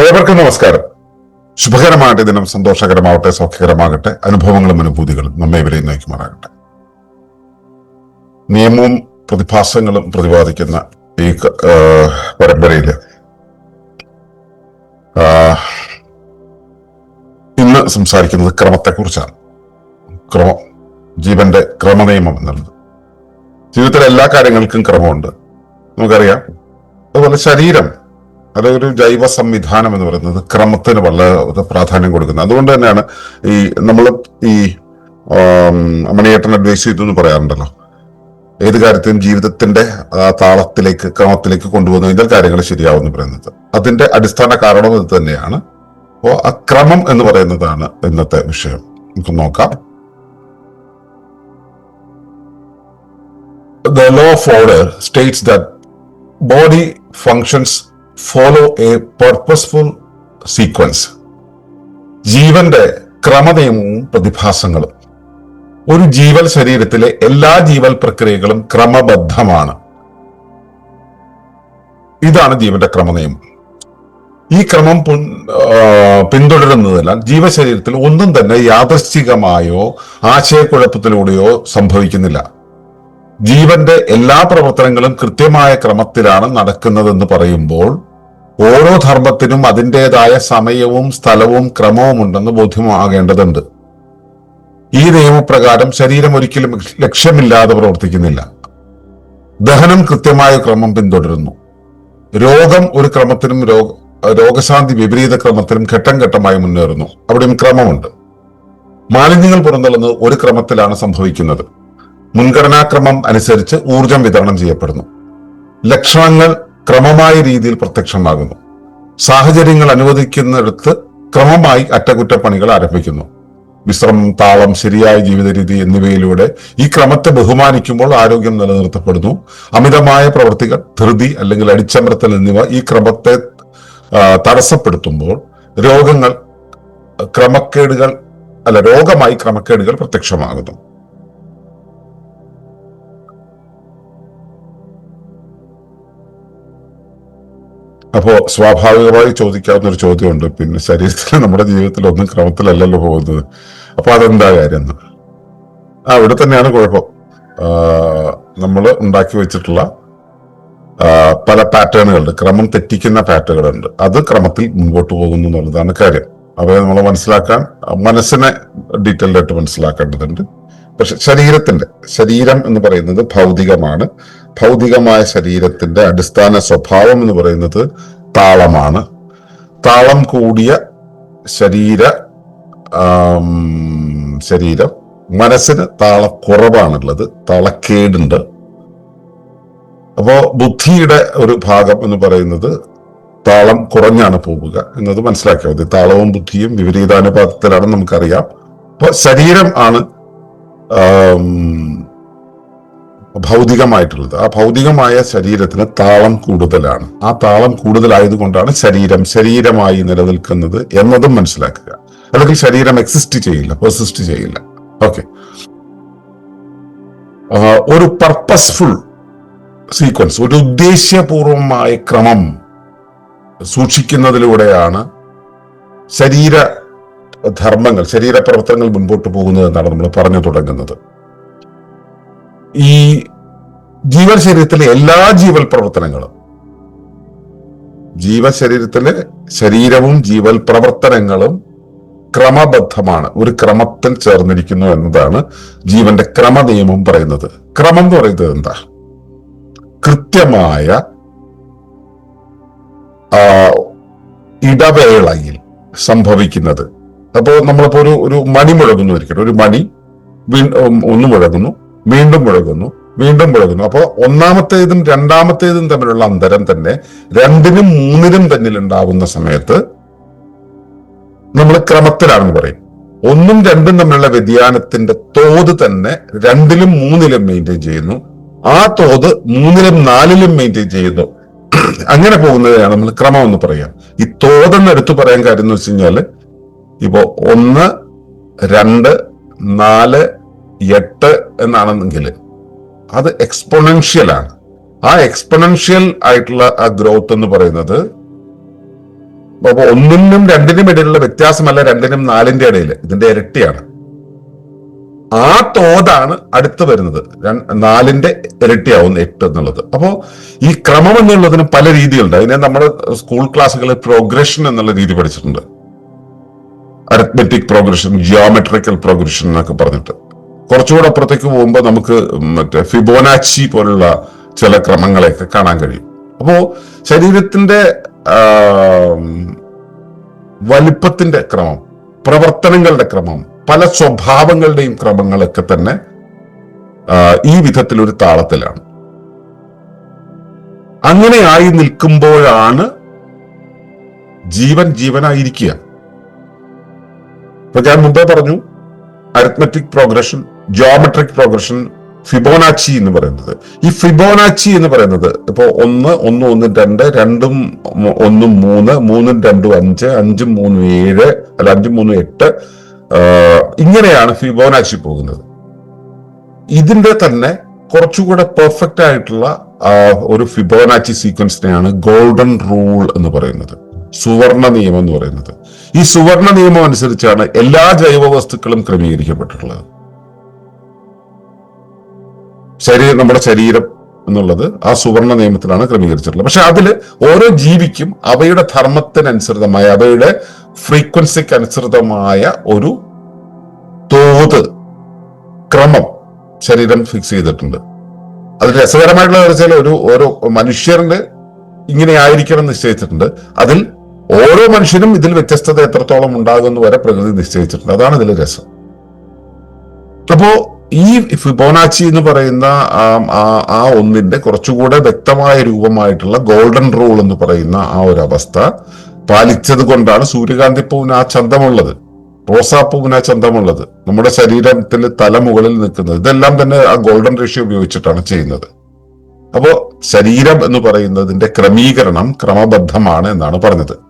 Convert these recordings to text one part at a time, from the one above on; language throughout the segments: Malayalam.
ഏവർക്കും നമസ്കാരം. ശുഭകരമാകട്ടെ ദിനം സന്തോഷകരമാവട്ടെ സൗഖ്യകരമാകട്ടെ അനുഭവങ്ങളും അനുഭൂതികളും നമ്മെ ഇവരെ നയിക്കുമാറാകട്ടെ. നിയമവും പ്രതിഭാസങ്ങളും പ്രതിപാദിക്കുന്ന ഈ പരമ്പരയിൽ ഇന്ന് സംസാരിക്കുന്നത് ക്രമത്തെക്കുറിച്ചാണ്. ക്രമം ജീവന്റെ ക്രമനിയമം എന്നുള്ളത്. ജീവിതത്തിലെ എല്ലാ കാര്യങ്ങൾക്കും ക്രമമുണ്ട്. നമുക്കറിയാം. അതുപോലെ ശരീരം അത് ഒരു ജൈവ സംവിധാനം എന്ന് പറയുന്നത് ക്രമത്തിന് വളരെ പ്രാധാന്യം കൊടുക്കുന്നത്. അതുകൊണ്ട് തന്നെയാണ് ഈ നമ്മൾ ഈ മണിയേട്ടൻ അഡ്വൈസ് ചെയ്തു എന്ന് പറയാറുണ്ടല്ലോ. ഏത് കാര്യത്തിനും ജീവിതത്തിന്റെ താളത്തിലേക്ക് ക്രമത്തിലേക്ക് കൊണ്ടുപോകുന്നതിന്റെ കാര്യങ്ങൾ ശരിയാവുമെന്ന് പറയുന്നത്. അതിന്റെ അടിസ്ഥാന കാരണം ഇത് തന്നെയാണ്. അപ്പോ അക്രമം എന്ന് പറയുന്നതാണ് ഇന്നത്തെ വിഷയം. നമുക്ക് നോക്കാം. The law of order states that body functions follow a purposeful sequence ജീവന്റെ ക്രമനിയമവും പ്രതിഭാസങ്ങളും. ഒരു ജീവൽ ശരീരത്തിലെ എല്ലാ ജീവൽ പ്രക്രിയകളും ക്രമബദ്ധമാണ്. ഇതാണ് ജീവന്റെ ക്രമനിയമം. ഈ ക്രമം പിന്തുടരുന്നതിനാൽ ജീവശരീരത്തിൽ ഒന്നും തന്നെ യാദൃശ്ചികമായോ ആശയക്കുഴപ്പത്തിലൂടെയോ സംഭവിക്കുന്നില്ല. ജീവന്റെ എല്ലാ പ്രവർത്തനങ്ങളും കൃത്യമായ ക്രമത്തിലാണ് നടക്കുന്നതെന്ന് പറയുമ്പോൾ ഓരോ ധർമ്മത്തിനും അതിന്റെതായ സമയവും സ്ഥലവും ക്രമവും ഉണ്ടെന്ന് ബോധ്യമാകേണ്ടതുണ്ട്. ഈ നിയമപ്രകാരം ശരീരം ഒരിക്കലും ലക്ഷ്യമില്ലാതെ പ്രവർത്തിക്കുന്നില്ല. ദഹനം കൃത്യമായ ക്രമം പിന്തുടരുന്നു. രോഗം ഒരു ക്രമത്തിനും രോഗ രോഗശാന്തി വിപരീത ക്രമത്തിലും ഘട്ടം ഘട്ടമായി മുന്നേറുന്നു. അവിടെയും ക്രമമുണ്ട്. മാലിന്യങ്ങൾ പുറന്തള്ളുന്നത് ഒരു ക്രമത്തിലാണ് സംഭവിക്കുന്നത്. മുൻഗണനാക്രമം അനുസരിച്ച് ഊർജം വിതരണം ചെയ്യപ്പെടുന്നു. ലക്ഷണങ്ങൾ ക്രമമായ രീതിയിൽ പ്രത്യക്ഷമാകുന്നു. സാഹചര്യങ്ങൾ അനുവദിക്കുന്നിടത്ത് ക്രമമായി അറ്റകുറ്റപ്പണികൾ ആരംഭിക്കുന്നു. വിശ്രമം താളം ശരിയായ ജീവിത രീതി എന്നിവയിലൂടെ ഈ ക്രമത്തെ ബഹുമാനിക്കുമ്പോൾ ആരോഗ്യം നിലനിർത്തപ്പെടുന്നു. അമിതമായ പ്രവൃത്തികൾ ധൃതി അല്ലെങ്കിൽ അടിച്ചമർത്തൽ എന്നിവ ഈ ക്രമത്തെ തടസ്സപ്പെടുത്തുമ്പോൾ രോഗങ്ങൾ ക്രമക്കേടുകൾ അല്ല രോഗമായി ക്രമക്കേടുകൾ പ്രത്യക്ഷമാകുന്നു. അപ്പോ സ്വാഭാവികമായി ചോദിക്കാവുന്ന ഒരു ചോദ്യമുണ്ട്. പിന്നെ ശരീരത്തിൽ നമ്മുടെ ജീവിതത്തിൽ ഒന്നും ക്രമത്തിലല്ലല്ലോ പോകുന്നത്. അപ്പൊ അതെന്താ കാര്യം? എന്ന് ഇവിടെ തന്നെയാണ് കുഴപ്പം. നമ്മൾ ഉണ്ടാക്കി വെച്ചിട്ടുള്ള പല പാറ്റേണുകളുണ്ട്. ക്രമം തെറ്റിക്കുന്ന പാറ്റേണുകളുണ്ട്. അത് ക്രമത്തിൽ മുമ്പോട്ട് പോകുന്നു എന്നുള്ളതാണ് കാര്യം. അവയെ നമ്മൾ മനസ്സിലാക്കാൻ മനസ്സിനെ ഡീറ്റെയിൽഡായിട്ട് മനസ്സിലാക്കേണ്ടതുണ്ട്. പക്ഷെ ശരീരത്തിന്റെ ശരീരം എന്ന് പറയുന്നത് ഭൗതികമാണ്. ഭൗതികമായ ശരീരത്തിന്റെ അടിസ്ഥാന സ്വഭാവം എന്ന് പറയുന്നത് താളമാണ്. താളം കൂടിയ ശരീര ശരീരം. മനസ്സിന് താളക്കുറവാണുള്ളത് താളക്കേടുണ്ട്. അപ്പോ ബുദ്ധിയുടെ ഒരു ഭാഗം എന്ന് പറയുന്നത് താളം കുറഞ്ഞാണ് പോവുക എന്നത് മനസ്സിലാക്കിയാൽ മതി. താളവും ബുദ്ധിയും വിപരീതാനുപാതത്തിലാണ് നമുക്കറിയാം. അപ്പൊ ശരീരം ആണ് ഭൗതികമായിട്ടുള്ളത്. ആ ഭൗതികമായ ശരീരത്തിന് താളം കൂടുതലാണ്. ആ താളം കൂടുതലായതുകൊണ്ടാണ് ശരീരം ശരീരമായി നിലനിൽക്കുന്നത് എന്നതും മനസ്സിലാക്കുക. അല്ലെങ്കിൽ ശരീരം എക്സിസ്റ്റ് ചെയ്യില്ല പെർസിസ്റ്റ് ചെയ്യില്ല. ഓക്കെ ഒരു പർപ്പസ്ഫുൾ സീക്വൻസ് ഒരു ഉദ്ദേശ്യപൂർവമായ ക്രമം സൂക്ഷിക്കുന്നതിലൂടെയാണ് ശരീര ധർമ്മങ്ങൾ ശരീര പ്രവർത്തനങ്ങൾ മുൻപോട്ട് പോകുന്നത് എന്നാണ് നമ്മൾ പറഞ്ഞു തുടങ്ങുന്നത്. ഈ ജീവൻ ശരീരത്തിലെ എല്ലാ ജീവൽ പ്രവർത്തനങ്ങളും ജീവശരീരത്തിലെ ശരീരവും ജീവൽ പ്രവർത്തനങ്ങളും ക്രമബദ്ധമാണ്. ഒരു ക്രമത്തിൽ ചേർന്നിരിക്കുന്നു എന്നതാണ് ജീവന്റെ ക്രമനിയമം പറയുന്നത്. ക്രമം എന്ന് പറയുന്നത് എന്താ? കൃത്യമായ ഇടവേളയിൽ സംഭവിക്കുന്നത്. അപ്പോ നമ്മളിപ്പോ ഒരു ഒരു മണി മുഴകുന്നു ഇരിക്കട്ടെ ഒരു മണി ഒന്ന് മുഴകുന്നു വീണ്ടും മുഴകുന്നു വീണ്ടും മുഴകുന്നു. അപ്പോൾ ഒന്നാമത്തേതും രണ്ടാമത്തേതും തമ്മിലുള്ള അന്തരം തന്നെ രണ്ടിനും മൂന്നിനും തന്നിൽ ഉണ്ടാവുന്ന സമയത്ത് നമ്മൾ ക്രമത്തിലാണെന്ന് പറയും. ഒന്നും രണ്ടും തമ്മിലുള്ള വ്യതിയാനത്തിന്റെ തോത് തന്നെ രണ്ടിലും മൂന്നിലും മെയിന്റെയിൻ ചെയ്യുന്നു. ആ തോത് മൂന്നിലും നാലിലും മെയിന്റെയിൻ ചെയ്യുന്നു. അങ്ങനെ പോകുന്നതിനാണ് നമ്മൾ ക്രമം എന്ന് പറയാം. ഈ തോതെന്ന് എടുത്തു പറയാൻ കാര്യം എന്ന് വെച്ച് കഴിഞ്ഞാൽ ഇപ്പോ ഒന്ന് രണ്ട് നാല് എട്ട് എന്നാണെന്നെങ്കിൽ അത് എക്സ്പൊണൻഷ്യൽ ആണ്. ആ എക്സ്പൊണൻഷ്യൽ ആയിട്ടുള്ള ആ ഗ്രോത്ത് എന്ന് പറയുന്നത് അപ്പൊ ഒന്നിനും രണ്ടിനും ഇടയിലുള്ള വ്യത്യാസമല്ല രണ്ടിനും നാലിന്റെ ഇടയിൽ. ഇതിന്റെ ഇരട്ടിയാണ്. ആ തോതാണ് അടുത്ത് വരുന്നത്. നാലിന്റെ ഇരട്ടിയാവുന്ന എട്ട് എന്നുള്ളത്. അപ്പോ ഈ ക്രമം എന്നുള്ളതിന് പല രീതികളുണ്ട്. അതിനെ നമ്മുടെ സ്കൂൾ ക്ലാസ്സുകളിൽ പ്രോഗ്രഷൻ എന്നുള്ള രീതി പഠിച്ചിട്ടുണ്ട്. അരിത്മെറ്റിക് പ്രോഗ്രഷൻ ജിയോമെട്രിക്കൽ പ്രോഗ്രഷൻ എന്നൊക്കെ പറഞ്ഞിട്ട്. കുറച്ചുകൂടെ അപ്പുറത്തേക്ക് പോകുമ്പോൾ നമുക്ക് മറ്റേ ഫിബോനാച്ചി പോലുള്ള ചില ക്രമങ്ങളെയൊക്കെ കാണാൻ കഴിയും. അപ്പോൾ ശരീരത്തിന്റെ വലിപ്പത്തിന്റെ ക്രമം പ്രവർത്തനങ്ങളുടെ ക്രമം പല സ്വഭാവങ്ങളുടെയും ക്രമങ്ങളൊക്കെ തന്നെ ഈ വിധത്തിലൊരു താളത്തിലാണ്. അങ്ങനെ ആയി നിൽക്കുമ്പോഴാണ് ജീവൻ ജീവനായിരിക്കുക. ഇപ്പൊ ഞാൻ മുമ്പേ പറഞ്ഞു arithmetic progression geometric progression Fibonacci എന്ന് പറയുന്നത്. ഈ ഫിബോനാച്ചി എന്ന് പറയുന്നത് ഇപ്പോ ഒന്ന് ഒന്ന് ഒന്നും രണ്ട് രണ്ടും ഒന്നും മൂന്ന് മൂന്നും രണ്ടും അഞ്ച് അഞ്ചും മൂന്നും ഏഴ് അല്ല അഞ്ചും മൂന്നും എട്ട് ഇങ്ങനെയാണ് ഫിബോനാച്ചി പോകുന്നത്. ഇതിന്റെ തന്നെ കുറച്ചുകൂടെ പെർഫെക്റ്റ് ആയിട്ടുള്ള ഒരു ഫിബോനാച്ചി സീക്വൻസിനെയാണ് ഗോൾഡൻ റൂൾ എന്ന് പറയുന്നത്. സുവർണ നിയമം എന്ന് പറയുന്നത്. ഈ സുവർണ നിയമം അനുസരിച്ചാണ് എല്ലാ ജൈവ വസ്തുക്കളും ക്രമീകരിക്കപ്പെട്ടിട്ടുള്ളത്. ശരീരം നമ്മുടെ ശരീരം എന്നുള്ളത് ആ സുവർണ നിയമത്തിലാണ് ക്രമീകരിച്ചിട്ടുള്ളത്. പക്ഷെ അതിൽ ഓരോ ജീവിക്കും അവയുടെ ധർമ്മത്തിനനുസൃതമായ അവയുടെ ഫ്രീക്വൻസിക്ക് അനുസൃതമായ ഒരു തോത് ക്രമം ശരീരം ഫിക്സ് ചെയ്തിട്ടുണ്ട്. അത് രസകരമായിട്ടുള്ള ഒരു ഓരോ മനുഷ്യരുടെ ഇങ്ങനെ ആയിരിക്കണം നിശ്ചയിച്ചിട്ടുണ്ട്. അതിൽ ഓരോ മനുഷ്യനും ഇതിൽ വ്യത്യസ്തത എത്രത്തോളം ഉണ്ടാകുമെന്ന് വരെ പ്രകൃതി നിശ്ചയിച്ചിട്ടുണ്ട്. അതാണ് ഇതിലെ രസം. അപ്പോ ഈ ഫിബോനാച്ചി എന്ന് പറയുന്ന ആ- ഒന്നിന്റെ കുറച്ചുകൂടെ വ്യക്തമായ രൂപമായിട്ടുള്ള ഗോൾഡൻ റൂൾ എന്ന് പറയുന്ന ആ ഒരു അവസ്ഥ പാലിച്ചത് കൊണ്ടാണ് സൂര്യകാന്തി പൂവിന് ആ ചന്തമുള്ളത്. റോസാപ്പൂവിന് ആ ചന്തമുള്ളത്. നമ്മുടെ ശരീരത്തിൽ തല മുകളിൽ നിൽക്കുന്നത്. ഇതെല്ലാം തന്നെ ആ ഗോൾഡൻ റേഷ്യോ ഉപയോഗിച്ചിട്ടാണ് ചെയ്യുന്നത്. അപ്പോ ശരീരം എന്ന് പറയുന്നതിന്റെ ക്രമീകരണം ക്രമബദ്ധമാണ് എന്നാണ് പറഞ്ഞത്.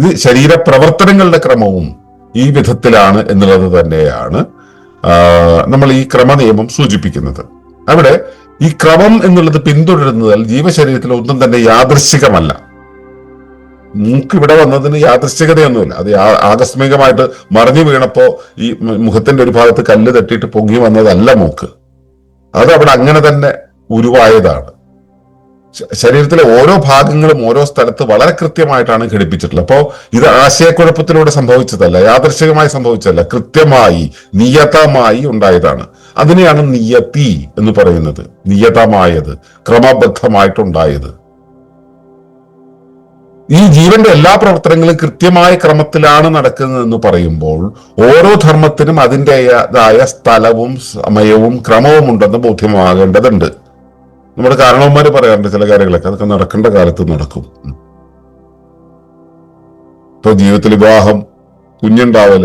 ഇത് ശരീര പ്രവർത്തനങ്ങളുടെ ക്രമവും ഈ വിധത്തിലാണ് എന്നുള്ളത് തന്നെയാണ് നമ്മൾ ഈ ക്രമനിയമം സൂചിപ്പിക്കുന്നത്. അവിടെ ഈ ക്രമം എന്നുള്ളത് പിന്തുടരുന്നതിൽ ജീവശരീരത്തിൽ ഒന്നും തന്നെ യാദൃശ്ചികമല്ല. മൂക്ക് ഇവിടെ വന്നതിന് യാദൃശ്ചികതയൊന്നുമില്ല. അത് ആകസ്മികമായിട്ട് മറിഞ്ഞു വീണപ്പോ ഈ മുഖത്തിന്റെ ഒരു ഭാഗത്ത് കല്ല് തട്ടിയിട്ട് പൊങ്ങി വന്നതല്ല മൂക്ക്. അത് അവിടെ അങ്ങനെ തന്നെ ഉരുവായതാണ്. ശരീരത്തിലെ ഓരോ ഭാഗങ്ങളും ഓരോ സ്ഥലത്ത് വളരെ കൃത്യമായിട്ടാണ് ഘടിപ്പിച്ചിട്ടുള്ളത്. അപ്പോ ഇത് ആശയക്കുഴപ്പത്തിലൂടെ സംഭവിച്ചതല്ല യാദൃശികമായി സംഭവിച്ചതല്ല കൃത്യമായി നിയതമായി ഉണ്ടായതാണ്. അതിനെയാണ് നിയതി എന്ന് പറയുന്നത്. നിയതമായത് ക്രമബദ്ധമായിട്ടുണ്ടായത്. ഈ ജീവന്റെ എല്ലാ പ്രവർത്തനങ്ങളും കൃത്യമായ ക്രമത്തിലാണ് നടക്കുന്നതെന്ന് പറയുമ്പോൾ ഓരോ ധർമ്മത്തിനും അതിന്റെതായ സ്ഥലവും സമയവും ക്രമവും ഉണ്ടെന്ന് ബോധ്യമാകേണ്ടതുണ്ട്. നമ്മുടെ കാരണവന്മാര് പറയാറുണ്ട് ചില കാര്യങ്ങളൊക്കെ. അതൊക്കെ നടക്കേണ്ട കാലത്ത് നടക്കും. ഇപ്പൊ ജീവിതത്തിൽ വിവാഹം കുഞ്ഞുണ്ടാവൽ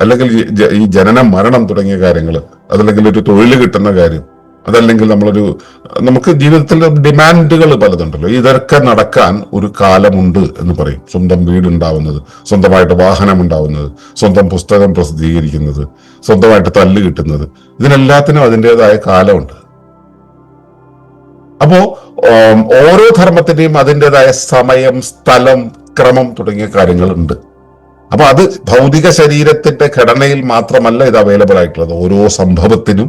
അല്ലെങ്കിൽ ഈ ജനന ജനനം മരണം തുടങ്ങിയ കാര്യങ്ങൾ അതല്ലെങ്കിൽ ഒരു തൊഴിൽ കിട്ടുന്ന കാര്യം അതല്ലെങ്കിൽ നമ്മളൊരു നമുക്ക് ജീവിതത്തിൽ ഡിമാൻഡുകൾ പലതുണ്ടല്ലോ. ഇതൊക്കെ നടക്കാൻ ഒരു കാലമുണ്ട് എന്ന് പറയും. സ്വന്തം വീടുണ്ടാവുന്നത് സ്വന്തമായിട്ട് വാഹനം ഉണ്ടാവുന്നത് സ്വന്തം പുസ്തകം പ്രസിദ്ധീകരിക്കുന്നത് സ്വന്തമായിട്ട് തല്ല് കിട്ടുന്നത് ഇതിനെല്ലാത്തിനും അതിന്റെതായ കാലമുണ്ട്. അപ്പോ ഓരോ ധർമ്മത്തിന്റെയും അതിന്റെതായ സമയം സ്ഥലം ക്രമം തുടങ്ങിയ കാര്യങ്ങളുണ്ട്. അപ്പൊ അത് ഭൗതിക ശരീരത്തിന്റെ ഘടനയിൽ മാത്രമല്ല ഇത് അവൈലബിൾ ആയിട്ടുള്ളത്. ഓരോ സംഭവത്തിനും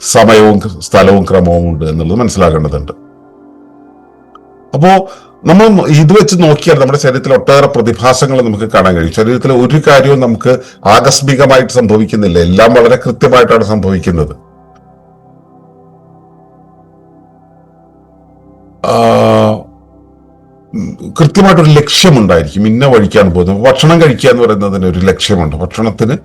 സമയവും സ്ഥലവും ക്രമവും ഉണ്ട് എന്നുള്ളത് മനസ്സിലാക്കേണ്ടതുണ്ട്. അപ്പോ നമ്മൾ ഇത് വെച്ച് നോക്കിയാൽ നമ്മുടെ ശരീരത്തിൽ ഒട്ടേറെ പ്രതിഭാസങ്ങൾ നമുക്ക് കാണാൻ കഴിയും. ശരീരത്തിലെ ഒരു കാര്യവും നമുക്ക് ആകസ്മികമായിട്ട് സംഭവിക്കുന്നില്ല. എല്ലാം വളരെ കൃത്യമായിട്ടാണ് സംഭവിക്കുന്നത്. കൃത്യമായിട്ടൊരു ലക്ഷ്യമുണ്ടായിരിക്കും ഇന്ന വഴിക്കാണ് പോകുന്നത്. ഭക്ഷണം കഴിക്കുക എന്ന് പറയുന്നതിന് ഒരു ലക്ഷ്യമുണ്ട്. ഭക്ഷണത്തിന്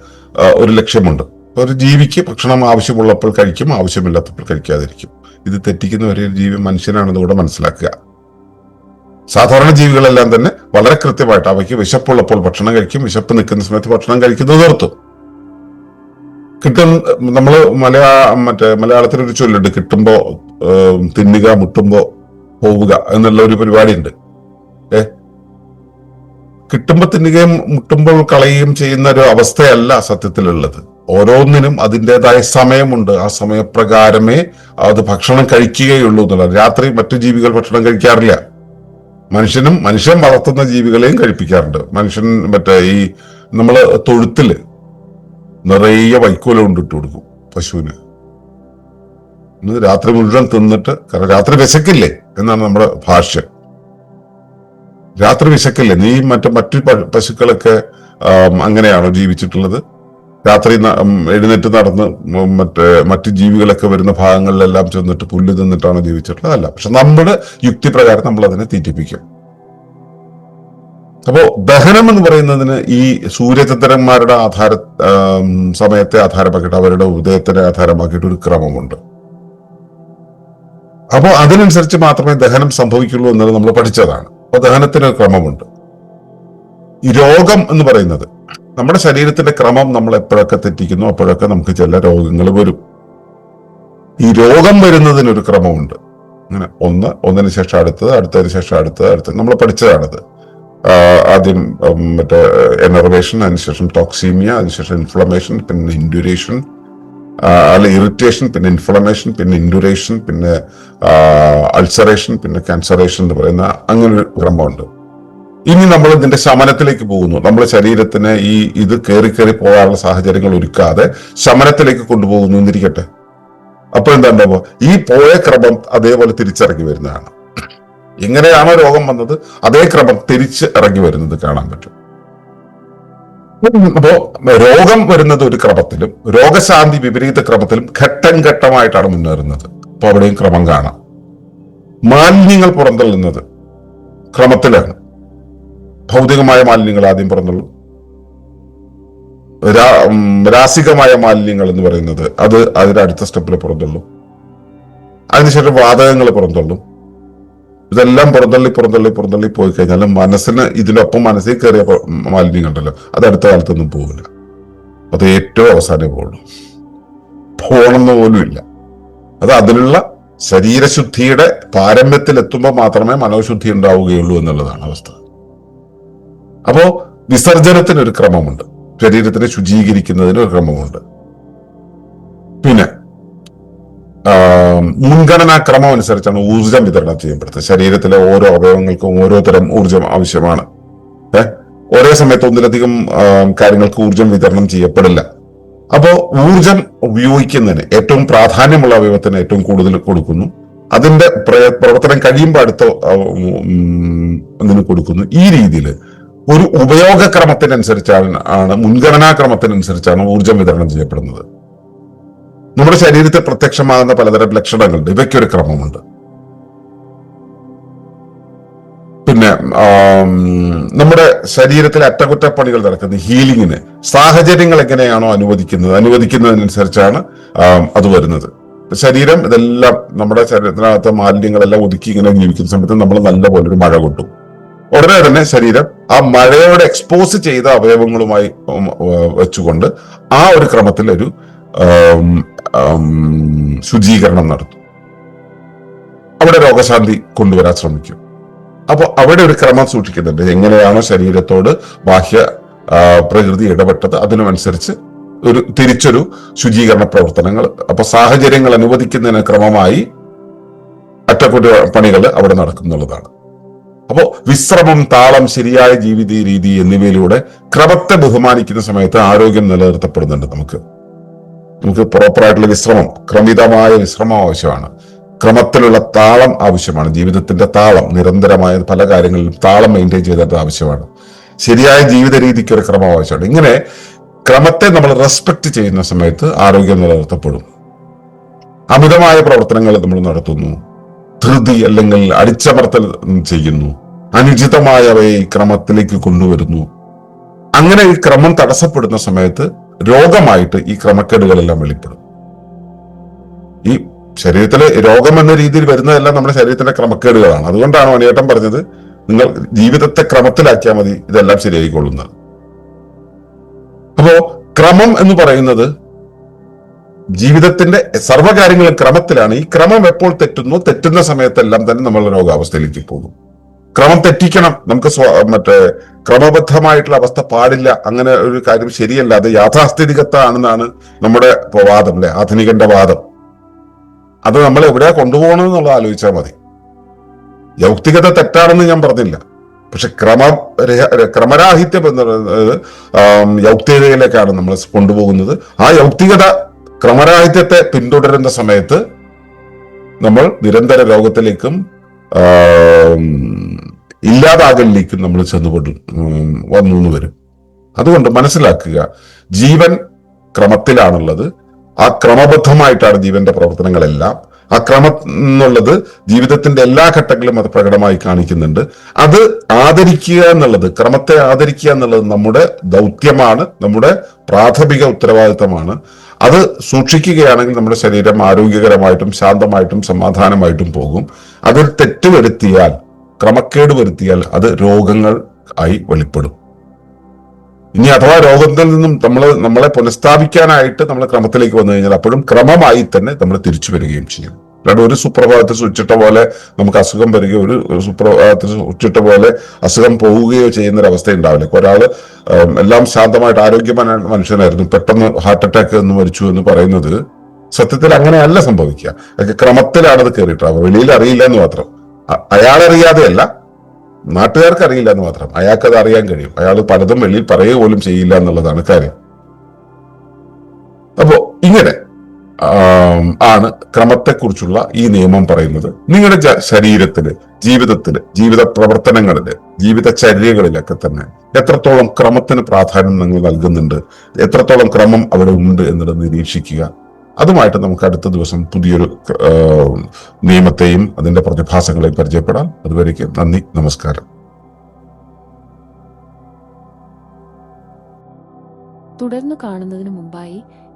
ഒരു ലക്ഷ്യമുണ്ട്. ഒരു ജീവിക്ക് ഭക്ഷണം ആവശ്യമുള്ളപ്പോൾ കഴിക്കും ആവശ്യമില്ലാത്തപ്പോൾ കഴിക്കാതിരിക്കും. ഇത് തെറ്റിക്കുന്ന ഒരു ജീവി മനുഷ്യനാണെന്ന് കൂടെ മനസ്സിലാക്കുക. സാധാരണ ജീവികളെല്ലാം തന്നെ വളരെ കൃത്യമായിട്ട് അവയ്ക്ക് വിശപ്പുള്ളപ്പോൾ ഭക്ഷണം കഴിക്കും വിശപ്പ് നിൽക്കുന്ന സമയത്ത് ഭക്ഷണം കഴിക്കുന്നത് നിർത്തും കിട്ടും നമ്മൾ മലയാ മറ്റേ മലയാളത്തിൽ ഒരു ചൊല്ലുണ്ട് കിട്ടുമ്പോ തിന്നുക മുട്ടുമ്പോ പോവുക എന്നുള്ള ഒരു പരിപാടി ഉണ്ട് ഏ? കിട്ടുമ്പോ തിന്നുകയും മുട്ടുമ്പോൾ കളയുകയും ചെയ്യുന്ന ഒരു അവസ്ഥയല്ല സത്യത്തിലുള്ളത്. ഓരോന്നിനും അതിന്റെതായ സമയമുണ്ട്. ആ സമയപ്രകാരമേ അത് ഭക്ഷണം കഴിക്കുകയുള്ളൂ എന്നുള്ളത്. രാത്രി മറ്റു ജീവികൾ ഭക്ഷണം കഴിക്കാറില്ല. മനുഷ്യനും മനുഷ്യൻ വളർത്തുന്ന ജീവികളെയും കഴിപ്പിക്കാറുണ്ട്. മനുഷ്യൻ മറ്റേ ഈ നമ്മൾ തൊഴുത്തിൽ നിറയെ വൈക്കോല കൊണ്ടിട്ട് കൊടുക്കും പശുവിന്. രാത്രി മുഴുവൻ തിന്നിട്ട് കാരണം രാത്രി വിശക്കില്ലേ എന്നാണ് നമ്മുടെ ഭാഷ രാത്രി വിശക്കില്ലേ? നീ മറ്റു മറ്റു പശുക്കളൊക്കെ അങ്ങനെയാണോ ജീവിച്ചിട്ടുള്ളത്? രാത്രി എഴുന്നേറ്റ് നടന്ന് മറ്റേ മറ്റു ജീവികളൊക്കെ വരുന്ന ഭാഗങ്ങളിലെല്ലാം ചെന്നിട്ട് പുല്ല് തിന്നിട്ടാണ് ജീവിച്ചിട്ടുള്ളത്? അല്ല. പക്ഷെ നമ്മുടെ യുക്തി പ്രകാരം നമ്മൾ അതിനെ തീറ്റിപ്പിക്കും. അപ്പോ ദഹനം എന്ന് പറയുന്നതിന് ഈ സൂര്യചന്ദ്രന്മാരുടെ ആധാര സമയത്തെ ആധാരമാക്കിയിട്ട് അവരുടെ ഉദയത്തിനെ ആധാരമാക്കിയിട്ട് ഒരു ക്രമമുണ്ട്. അപ്പോൾ അതിനനുസരിച്ച് മാത്രമേ ദഹനം സംഭവിക്കുള്ളൂ എന്നത് നമ്മൾ പഠിച്ചതാണ്. അപ്പൊ ദഹനത്തിന് ക്രമമുണ്ട്. ഈ രോഗം എന്ന് പറയുന്നത് നമ്മുടെ ശരീരത്തിന്റെ ക്രമം നമ്മൾ എപ്പോഴൊക്കെ തെറ്റിക്കുന്നു അപ്പോഴൊക്കെ നമുക്ക് ചില രോഗങ്ങൾ വരും. ഈ രോഗം വരുന്നതിനൊരു ക്രമമുണ്ട്. അങ്ങനെ ഒന്ന് ഒന്നിന് ശേഷം അടുത്തത് അടുത്തതിന് ശേഷം അടുത്തത് അടുത്തത്. നമ്മൾ പഠിച്ചതാണത്. ആദ്യം മറ്റേ എനർവേഷൻ അതിനുശേഷം ടോക്സീമിയ അതിനുശേഷം ഇൻഫ്ലമേഷൻ പിന്നെ ഇൻഡ്യൂരേഷൻ അല്ല ഇറിറ്റേഷൻ പിന്നെ ഇൻഫ്ലമേഷൻ പിന്നെ ഇൻഡുറേഷൻ പിന്നെ അൾസറേഷൻ പിന്നെ ക്യാൻസറേഷൻ എന്ന് പറയുന്ന അങ്ങനെ ഒരു ക്രമമുണ്ട്. ഇനി നമ്മൾ ഇതിന്റെ ശമനത്തിലേക്ക് പോകുന്നു. നമ്മുടെ ശരീരത്തിന് ഈ ഇത് കയറി കയറി പോകാനുള്ള സാഹചര്യങ്ങൾ ഒരുക്കാതെ ശമനത്തിലേക്ക് കൊണ്ടുപോകുന്നു എന്നിരിക്കട്ടെ. അപ്പൊ എന്താ ഉണ്ടാവുക? ഈ പോയ ക്രമം അതേപോലെ തിരിച്ചിറങ്ങി വരുന്നതാണ്. എങ്ങനെയാണോ രോഗം വന്നത് അതേ ക്രമം തിരിച്ച് ഇറങ്ങി വരുന്നത് കാണാൻ പറ്റും. അപ്പോ രോഗം വരുന്നത് ഒരു ക്രമത്തിലും രോഗശാന്തി വിപരീത ക്രമത്തിലും ഘട്ടം ഘട്ടമായിട്ടാണ് മുന്നേറുന്നത്. അപ്പൊ അവിടെയും ക്രമം കാണാം. മാലിന്യങ്ങൾ പുറന്തള്ളുന്നത് ക്രമത്തിലാണ്. ഭൗതികമായ മാലിന്യങ്ങൾ ആദ്യം പുറന്തള്ളും. രാസികമായ മാലിന്യങ്ങൾ എന്ന് പറയുന്നത് അത് അതിന്റെ അടുത്ത സ്റ്റെപ്പിൽ പുറന്തള്ളും. അതിനുശേഷം വാതകങ്ങൾ പുറന്തള്ളും. ഇതെല്ലാം പുറന്തള്ളി പുറന്തള്ളി പുറന്തള്ളി പോയി കഴിഞ്ഞാൽ മനസ്സിന് ഇതിനൊപ്പം മനസ്സിൽ കയറിയ പ- മാലിന്യം കണ്ടല്ലോ അത് അടുത്ത കാലത്തൊന്നും പോകില്ല. അത് ഏറ്റവും അവസാനമേ പോകുള്ളൂ പോകണമെന്ന് പോലും ഇല്ല. അത് അതിനുള്ള ശരീരശുദ്ധിയുടെ പാരമ്യത്തിൽ എത്തുമ്പോൾ മാത്രമേ മനോശുദ്ധി ഉണ്ടാവുകയുള്ളൂ എന്നുള്ളതാണ് അവസ്ഥ. അപ്പോ വിസർജനത്തിന് ഒരു ക്രമമുണ്ട്. ശരീരത്തിനെ ശുചീകരിക്കുന്നതിന് ഒരു ക്രമമുണ്ട്. പിന്നെ മുൻഗണനാ ക്രമം അനുസരിച്ചാണ് ഊർജം വിതരണം ചെയ്യപ്പെടുന്നത്. ശരീരത്തിലെ ഓരോ അവയവങ്ങൾക്കും ഓരോ തരം ഊർജം ആവശ്യമാണ്. ഒരേ സമയത്ത് ഒന്നിലധികം കാര്യങ്ങൾക്ക് ഊർജം വിതരണം ചെയ്യപ്പെടില്ല. അപ്പോൾ ഊർജം ഉപയോഗിക്കുന്നതിന് ഏറ്റവും പ്രാധാന്യമുള്ള അവയവത്തിന് ഏറ്റവും കൂടുതൽ കൊടുക്കുന്നു. അതിന്റെ പ്രവർത്തനം കഴിയുമ്പോൾ അടുത്ത അതിന് കൊടുക്കുന്നു. ഈ രീതിയിൽ ഒരു ഉപയോഗക്രമത്തിനനുസരിച്ചാണ് ആണ് മുൻഗണനാ ക്രമത്തിനനുസരിച്ചാണ് ഊർജം വിതരണം ചെയ്യപ്പെടുന്നത്. നമ്മുടെ ശരീരത്തെ പ്രത്യക്ഷമാകുന്ന പലതരം ലക്ഷണങ്ങളുണ്ട്. ഇവയ്ക്കൊരു ക്രമമുണ്ട്. പിന്നെ നമ്മുടെ ശരീരത്തിലെ അറ്റകുറ്റപ്പണികൾ നടക്കുന്ന ഹീലിങ്ങിന് സാഹചര്യങ്ങൾ എങ്ങനെയാണോ അനുവദിക്കുന്നത്? അനുവദിക്കുന്നതിനനുസരിച്ചാണ് അത് വരുന്നത്. ശരീരം ഇതെല്ലാം നമ്മുടെ ശരീരത്തിനകത്ത് മാലിന്യങ്ങളെല്ലാം ഒതുക്കി ഇങ്ങനെ ജീവിക്കുന്ന സമയത്ത് നമ്മൾ നല്ലപോലെ ഒരു മഴ കൊട്ടും. ഉടനെ തന്നെ ശരീരം ആ മഴയോടെ എക്സ്പോസ് ചെയ്ത അവയവങ്ങളുമായി വെച്ചുകൊണ്ട് ആ ഒരു ക്രമത്തിൽ ഒരു ശുചീകരണം നടത്തും. അവിടെ രോഗശാന്തി കൊണ്ടുവരാൻ ശ്രമിക്കും. അപ്പൊ അവിടെ ഒരു ക്രമം സൂക്ഷിക്കുന്നുണ്ട്. എങ്ങനെയാണോ ശരീരത്തോട് ബാഹ്യ പ്രകൃതി ഇടപെട്ടത് അതിനനുസരിച്ച് ഒരു തിരിച്ചൊരു ശുചീകരണ പ്രവർത്തനങ്ങൾ. അപ്പൊ സാഹചര്യങ്ങൾ അനുവദിക്കുന്നതിന് ക്രമമായി അറ്റകുറ്റപ്പണികൾ അവിടെ നടക്കുന്നുള്ളതാണ്. അപ്പോ വിശ്രമം താളം ശരിയായ ജീവിത രീതി എന്നിവയിലൂടെ ക്രമത്തെ ബഹുമാനിക്കുന്ന സമയത്ത് ആരോഗ്യം നിലനിർത്തപ്പെടുന്നുണ്ട് നമുക്ക്. നമുക്ക് പ്രോപ്പറായിട്ടുള്ള വിശ്രമം ക്രമിതമായ വിശ്രമം ആവശ്യമാണ്. ക്രമത്തിലുള്ള താളം ആവശ്യമാണ്. ജീവിതത്തിന്റെ താളം നിരന്തരമായ പല കാര്യങ്ങളിലും താളം മെയിന്റെയിൻ ചെയ്തിട്ട് ആവശ്യമാണ്. ശരിയായ ജീവിത രീതിക്ക് ഒരു ക്രമം ആവശ്യമാണ്. ഇങ്ങനെ ക്രമത്തെ നമ്മൾ റെസ്പെക്ട് ചെയ്യുന്ന സമയത്ത് ആരോഗ്യം നിലനിർത്തപ്പെടും. അമിതമായ പ്രവർത്തനങ്ങൾ നമ്മൾ നടത്തുന്നു. ധൃതി അല്ലെങ്കിൽ അടിച്ചമർത്തൽ ചെയ്യുന്നു. അനുചിതമായവയെ ക്രമത്തിലേക്ക് കൊണ്ടുവരുന്നു. അങ്ങനെ ഈ ക്രമം തടസ്സപ്പെടുന്ന സമയത്ത് രോഗമായിട്ട് ഈ ക്രമക്കേടുകളെല്ലാം വെളിപ്പെടും. ഈ ശരീരത്തിലെ രോഗം എന്ന രീതിയിൽ വരുന്നതെല്ലാം നമ്മുടെ ശരീരത്തിന്റെ ക്രമക്കേടുകളാണ്. അതുകൊണ്ടാണ് മണിയേട്ടൻ പറഞ്ഞത് നിങ്ങൾ ജീവിതത്തെ ക്രമത്തിലാക്കിയാൽ മതി ഇതെല്ലാം ശരിയായിക്കൊള്ളുന്നത് അപ്പോ ക്രമം എന്ന് പറയുന്നത് ജീവിതത്തിന്റെ സർവകാര്യങ്ങളും ക്രമത്തിലാണ്. ഈ ക്രമം എപ്പോൾ തെറ്റുന്നു തെറ്റുന്ന സമയത്തെല്ലാം തന്നെ നമ്മൾ രോഗാവസ്ഥയിലേക്ക് പോകും. ക്രമം തെറ്റിക്കണം. നമുക്ക് മറ്റേ ക്രമബദ്ധമായിട്ടുള്ള അവസ്ഥ പാടില്ല. അങ്ങനെ ഒരു കാര്യം ശരിയല്ല. അത് യാഥാസ്ഥിതികത്താണെന്നാണ് നമ്മുടെ വാദം അല്ലെ? ആധുനികന്റെ വാദം. അത് നമ്മൾ എവിടെയാ കൊണ്ടുപോകണം എന്നുള്ളത് ആലോചിച്ചാൽ മതി. യൗക്തികത തെറ്റാണെന്ന് ഞാൻ പറഞ്ഞില്ല. പക്ഷെ ക്രമ ക്രമരാഹിത്യം എന്ന് പറയുന്നത് യൗക്തികതയിലേക്കാണ് നമ്മൾ കൊണ്ടുപോകുന്നത്. ആ യൗക്തികത ക്രമരാഹിത്യത്തെ പിന്തുടരുന്ന സമയത്ത് നമ്മൾ നിരന്തര രോഗത്തിലേക്കും ഇല്ലാതാകലിലേക്കും നമ്മൾ ചെന്നുകൊണ്ട് വന്നു എന്ന് വരും. അതുകൊണ്ട് മനസ്സിലാക്കുക ജീവൻ ക്രമത്തിലാണുള്ളത്. ആ ക്രമബദ്ധമായിട്ടാണ് ജീവന്റെ പ്രവർത്തനങ്ങളെല്ലാം. ആ ക്രമം എന്നുള്ളത് ജീവിതത്തിന്റെ എല്ലാ ഘട്ടങ്ങളിലും അത് പ്രകടമായി കാണിക്കുന്നുണ്ട്. അത് ആദരിക്കുക എന്നുള്ളത് ക്രമത്തെ ആദരിക്കുക എന്നുള്ളത് നമ്മുടെ ദൗത്യമാണ് നമ്മുടെ പ്രാഥമിക ഉത്തരവാദിത്തമാണ്. അത് സൂക്ഷിക്കുകയാണെങ്കിൽ നമ്മുടെ ശരീരം ആരോഗ്യകരമായിട്ടും ശാന്തമായിട്ടും സമാധാനമായിട്ടും പോകും. അതിൽ തെറ്റ് വരുത്തിയാൽ ക്രമക്കേട് വരുത്തിയാൽ അത് രോഗങ്ങൾ ആയി വെളിപ്പെടും. ഇനി അഥവാ രോഗത്തിൽ നിന്നും നമ്മൾ നമ്മളെ പുനഃസ്ഥാപിക്കാനായിട്ട് നമ്മൾ ക്രമത്തിലേക്ക് വന്നു കഴിഞ്ഞാൽ അപ്പോഴും ക്രമമായി തന്നെ നമ്മൾ തിരിച്ചു വരികയും ചെയ്യും. അല്ലാണ്ട് ഒരു സുപ്രഭാതത്തിൽ സ്വിച്ചിട്ട പോലെ നമുക്ക് അസുഖം വരികയോ ഒരു സുപ്രഭാതത്തിൽ സ്വിച്ചിട്ട പോലെ അസുഖം പോവുകയോ ചെയ്യുന്ന ഒരു അവസ്ഥ ഉണ്ടാവില്ല ഒരാൾ ഉം, എല്ലാം ശാന്തമായിട്ട് ആരോഗ്യമായ മനുഷ്യനായിരുന്നു. പെട്ടെന്ന് ഹാർട്ട് അറ്റാക്ക് എന്ന് മരിച്ചു എന്ന് പറയുന്നത് സത്യത്തിൽ അങ്ങനെയല്ല സംഭവിക്കുക. അതൊക്കെ ക്രമത്തിലാണ് അത് കയറിയിട്ടുള്ളത്. വെളിയിൽ അറിയില്ല എന്ന് മാത്രം. അയാളറിയാതെയല്ല. നാട്ടുകാർക്ക് അറിയില്ല എന്ന് മാത്രം. അയാൾക്ക് അത് അറിയാൻ കഴിയും. അയാൾ പലതും വെളിയിൽ പറയുക പോലും ചെയ്യില്ല എന്നുള്ളതാണ് കാര്യം. അപ്പോ ഇങ്ങനെ ആണ് ക്രമത്തെക്കുറിച്ചുള്ള ഈ നിയമം പറയുന്നത്. നിങ്ങളുടെ ശരീരത്തിൽ ജീവിതത്തിൽ ജീവിത പ്രവർത്തനങ്ങളിൽ ജീവിതചര്യകളിലൊക്കെ തന്നെ എത്രത്തോളം ക്രമത്തിന് പ്രാധാന്യം നിങ്ങൾ നൽകുന്നുണ്ട് എത്രത്തോളം ക്രമം അവിടെ ഉണ്ട് എന്നുള്ളത് നിരീക്ഷിക്കുക. അതുമായിട്ട് നമുക്ക് അടുത്ത ദിവസം പുതിയൊരു നിയമത്തെയും അതിന്റെ പ്രതിഭാസങ്ങളെയും പരിചയപ്പെടാം. അതുവരേക്കും നന്ദി നമസ്കാരം. തുടർന്ന് കാണുന്നതിന് മുമ്പായി